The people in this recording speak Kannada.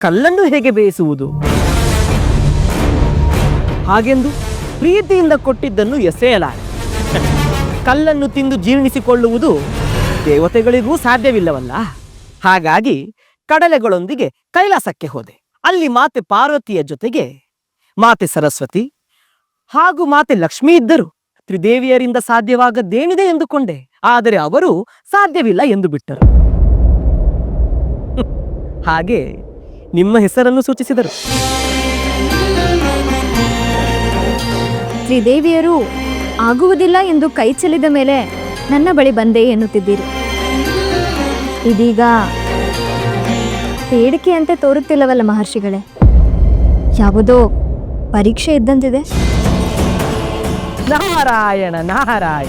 ಕಲ್ಲನ್ನು ಹೇಗೆ ಬೇಯಿಸುವುದು? ಹಾಗೆಂದು ಪ್ರೀತಿಯಿಂದ ಕೊಟ್ಟಿದ್ದನ್ನು ಎಸೆಯಲಾರೆ. ಕಲ್ಲನ್ನು ತಿಂದು ಜೀರ್ಣಿಸಿಕೊಳ್ಳುವುದು ದೇವತೆಗಳಿಗೂ ಸಾಧ್ಯವಿಲ್ಲವಲ್ಲ? ಹಾಗಾಗಿ ಕಡಲೆಗಳೊಂದಿಗೆ ಕೈಲಾಸಕ್ಕೆ ಹೋದೆ. ಅಲ್ಲಿ ಮಾತೆ ಪಾರ್ವತಿಯ ಜೊತೆಗೆ ಮಾತೆ ಸರಸ್ವತಿ ಹಾಗೂ ಮಾತೆ ಲಕ್ಷ್ಮಿ ಇದ್ದರು. ತ್ರಿದೇವಿಯರಿಂದ ಸಾಧ್ಯವಾಗದ್ದೇನಿದೆ ಎಂದುಕೊಂಡೆ. ಆದರೆ ಅವರು ಸಾಧ್ಯವಿಲ್ಲ ಎಂದು ಬಿಟ್ಟರು. ಹಾಗೆ ನಿಮ್ಮ ಹೆಸರನ್ನು ಸೂಚಿಸಿದರು. ಶ್ರೀದೇವಿಯರು ಆಗುವುದಿಲ್ಲ ಎಂದು ಕೈ ಚೆಲ್ಲಿದ ಮೇಲೆ ನನ್ನ ಬಳಿ ಬಂದೆ ಎನ್ನುತ್ತಿದ್ದೀರಿ. ಇದೀಗ ಬೇಡಿಕೆಯಂತೆ ತೋರುತ್ತಿಲ್ಲವಲ್ಲ ಮಹರ್ಷಿಗಳೇ. ಯಾವುದೋ ಪರೀಕ್ಷೆ ಇದ್ದಂತಿದೆ. ನಾರಾಯಣ ನಾರಾಯಣ.